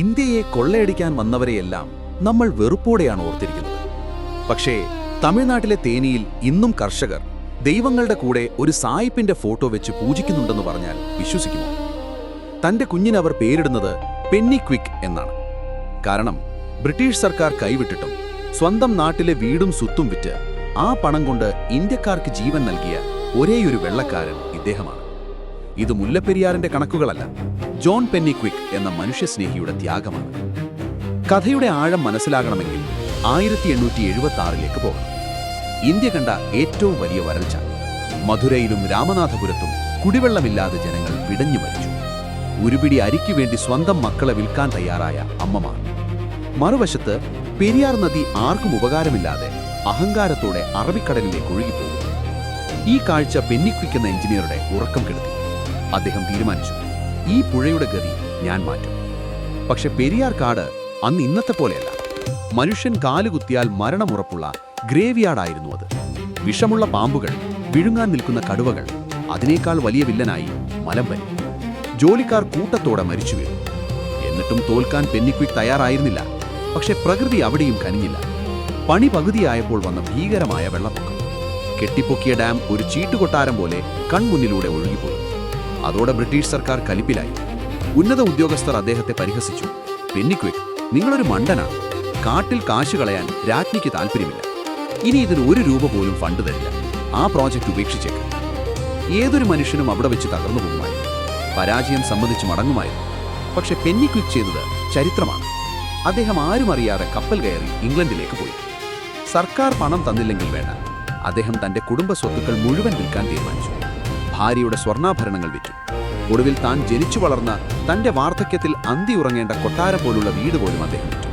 ഇന്ത്യയെ കൊള്ളയടിക്കാൻ വന്നവരെയെല്ലാം നമ്മൾ വെറുപ്പോടെയാണ് ഓർത്തിരിക്കുന്നത്. പക്ഷേ തമിഴ്നാട്ടിലെ തേനിയിൽ ഇന്നും കർഷകർ ദൈവങ്ങളുടെ കൂടെ ഒരു സായിപ്പിന്റെ ഫോട്ടോ വെച്ച് പൂജിക്കുന്നുണ്ടെന്ന് പറഞ്ഞാൽ വിശ്വസിക്കുമോ? തന്റെ കുഞ്ഞിനവർ പേരിടുന്നത് പെന്നി ക്വിക്ക് എന്നാണ്. കാരണം ബ്രിട്ടീഷ് സർക്കാർ കൈവിട്ടിട്ടും സ്വന്തം നാട്ടിലെ വീടും സ്വത്തും വിറ്റ് ആ പണം കൊണ്ട് ഇന്ത്യക്കാർക്ക് ജീവൻ നൽകിയ ഒരേയൊരു വെള്ളക്കാരൻ ഇദ്ദേഹമാണ്. ഇത് മുല്ലപ്പെരിയാറിന്റെ കണക്കുകളല്ല. ജോൺ പെന്നി ക്വിക്ക് എന്ന മനുഷ്യസ്നേഹിയുടെ ത്യാഗമാണ്. കഥയുടെ ആഴം മനസ്സിലാകണമെങ്കിൽ ആയിരത്തി എണ്ണൂറ്റി എഴുപത്തി ആറിലേക്ക് പോകണം ഇന്ത്യ കണ്ട ഏറ്റവും വലിയ വരൾച്ച. മധുരയിലും രാമനാഥപുരത്തും കുടിവെള്ളമില്ലാതെ ജനങ്ങൾ പിടഞ്ഞു മരിച്ചു. ഉരുപിടി അരിക്കു വേണ്ടി സ്വന്തം മക്കളെ വിൽക്കാൻ തയ്യാറായ അമ്മമാർ. മറുവശത്ത് പെരിയാർ നദി ആർക്കും ഉപകാരമില്ലാതെ അഹങ്കാരത്തോടെ അറബിക്കടലിലേക്ക് ഒഴുകിപ്പോകും ഈ കാഴ്ച പെന്നിക്വിക്ക് എന്ന എഞ്ചിനീയറുടെ ഉറക്കം കെടുത്തി. അദ്ദേഹം തീരുമാനിച്ചു. ഈ പുഴയുടെ ഗതി ഞാൻ മാറ്റും. പക്ഷെ പെരിയാർ കാട് അന്ന് ഇന്നത്തെ പോലെയല്ല. മനുഷ്യൻ കാലുകുത്തിയാൽ മരണമുറപ്പുള്ള ഗ്രേവിയാർഡായിരുന്നു അത്. വിഷമുള്ള പാമ്പുകൾ വിഴുങ്ങാൻ നിൽക്കുന്ന കടുവകൾ അതിനേക്കാൾ വലിയ വില്ലനായി മലം വരും ജോലിക്കാർ കൂട്ടത്തോടെ മരിച്ചു വീഴും എന്നിട്ടും തോൽക്കാൻ പെന്നിക്വിക് തയ്യാറായിരുന്നില്ല. പക്ഷെ പ്രകൃതി അവിടെയും കനിഞ്ഞില്ല. പണി പകുതിയായപ്പോൾ വന്ന ഭീകരമായ വെള്ളപ്പൊക്കം. കെട്ടിപ്പൊക്കിയ ഡാം ഒരു ചീട്ടുകൊട്ടാരം പോലെ കൺമുന്നിലൂടെ ഒഴുകിപ്പോയി. അതോടെ ബ്രിട്ടീഷ് സർക്കാർ കലിപ്പിലായി. ഉന്നത ഉദ്യോഗസ്ഥർ അദ്ദേഹത്തെ പരിഹസിച്ചു. പെന്നിക്വിക് നിങ്ങളൊരു മണ്ടനാണ് കാട്ടിൽ കാശ് കളയാൻ രാജ്ഞിക്ക് താല്പര്യമില്ല. ഇനി ഇതിന് ഒരു രൂപ പോലും ഫണ്ട് തരില്ല. ആ പ്രോജക്റ്റ് ഉപേക്ഷിച്ചേക്ക്. ഏതൊരു മനുഷ്യനും അവിടെ വെച്ച് തകർന്നു പോകുമായിരുന്നു പരാജയം സംബന്ധിച്ച് മടങ്ങുമായിരുന്നു. പക്ഷെ പെന്നിക്വിക് ചെയ്തത് ചരിത്രമാണ്. അദ്ദേഹം ആരും അറിയാതെ കപ്പൽ കയറി ഇംഗ്ലണ്ടിലേക്ക് പോയി. സർക്കാർ പണം തന്നില്ലെങ്കിൽ വേണ്ട. അദ്ദേഹം തന്റെ കുടുംബ സ്വത്തുക്കൾ മുഴുവൻ വിൽക്കാൻ തീരുമാനിച്ചു. ഭാര്യയുടെ സ്വർണാഭരണങ്ങൾ വിറ്റു. ഒടുവിൽ താൻ ജനിച്ചു വളർന്ന തന്റെ വാർദ്ധക്യത്തിൽ അന്തി ഉറങ്ങേണ്ട കൊട്ടാരം പോലുള്ള വീട് പോലും അദ്ദേഹം വിറ്റു.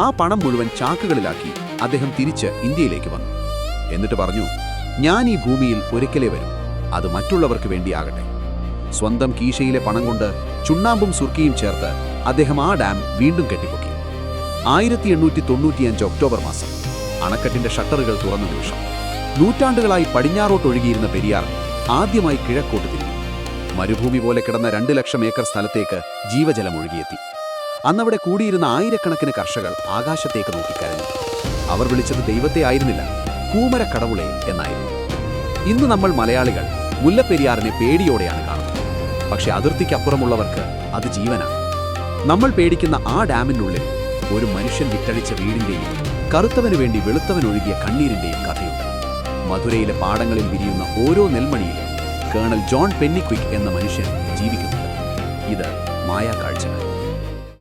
ആ പണം മുഴുവൻ ചാക്കുകളിലാക്കി അദ്ദേഹം തിരിച്ച് ഇന്ത്യയിലേക്ക് വന്നു. എന്നിട്ട് പറഞ്ഞു ഞാൻ ഈ ഭൂമിയിൽ ഒരിക്കലേ വരും. അത് മറ്റുള്ളവർക്ക് വേണ്ടിയാകട്ടെ. സ്വന്തം കീശയിലെ പണം കൊണ്ട് ചുണ്ണാമ്പും സുർക്കിയും ചേർത്ത് അദ്ദേഹം ആ ഡാം വീണ്ടും കെട്ടിപ്പൊക്കി. ആയിരത്തി എണ്ണൂറ്റി തൊണ്ണൂറ്റിയഞ്ച് ഒക്ടോബർ മാസം. അണക്കെട്ടിന്റെ ഷട്ടറുകൾ തുറന്ന നിമിഷം. നൂറ്റാണ്ടുകളായി പടിഞ്ഞാറോട്ടൊഴുകിയിരുന്ന പെരിയാർ ആദ്യമായി കിഴക്കോട്ട് തിരിഞ്ഞു. മരുഭൂമി പോലെ കിടന്ന രണ്ട് ലക്ഷം ഏക്കർ സ്ഥലത്തേക്ക് ജീവജലം ഒഴുകിയെത്തി. അന്നവിടെ കൂടിയിരുന്ന ആയിരക്കണക്കിന് കർഷകർ ആകാശത്തേക്ക് നോക്കിക്കരഞ്ഞു. അവർ വിളിച്ചത് ദൈവത്തെ ആയിരുന്നില്ല കൂമര കടവുളെ എന്നായിരുന്നു. ഇന്ന് നമ്മൾ മലയാളികൾ മുല്ലപ്പെരിയാറിനെ പേടിയോടെയാണ് കാണുന്നത്. പക്ഷെ അതിർത്തിക്കപ്പുറമുള്ളവർക്ക് അത് ജീവനാണ്. നമ്മൾ പേടിക്കുന്ന ആ ഡാമിനുള്ളിൽ ഒരു മനുഷ്യൻ വിറ്റഴിച്ച വീടിന്റെയും കറുത്തവനു വേണ്ടി വെളുത്തവനൊഴുകിയ കണ്ണീരിന്റെയും കഥയുണ്ട്. മധുരയിലെ പാടങ്ങളിൽ വിരിയുന്ന ഓരോ നെൽമണിയിലും കേണൽ ജോൺ പെന്നിക്വിക് എന്ന മനുഷ്യൻ ജീവിക്കുന്നുണ്ട്. ഇത് മായാക്കാഴ്ചകൾ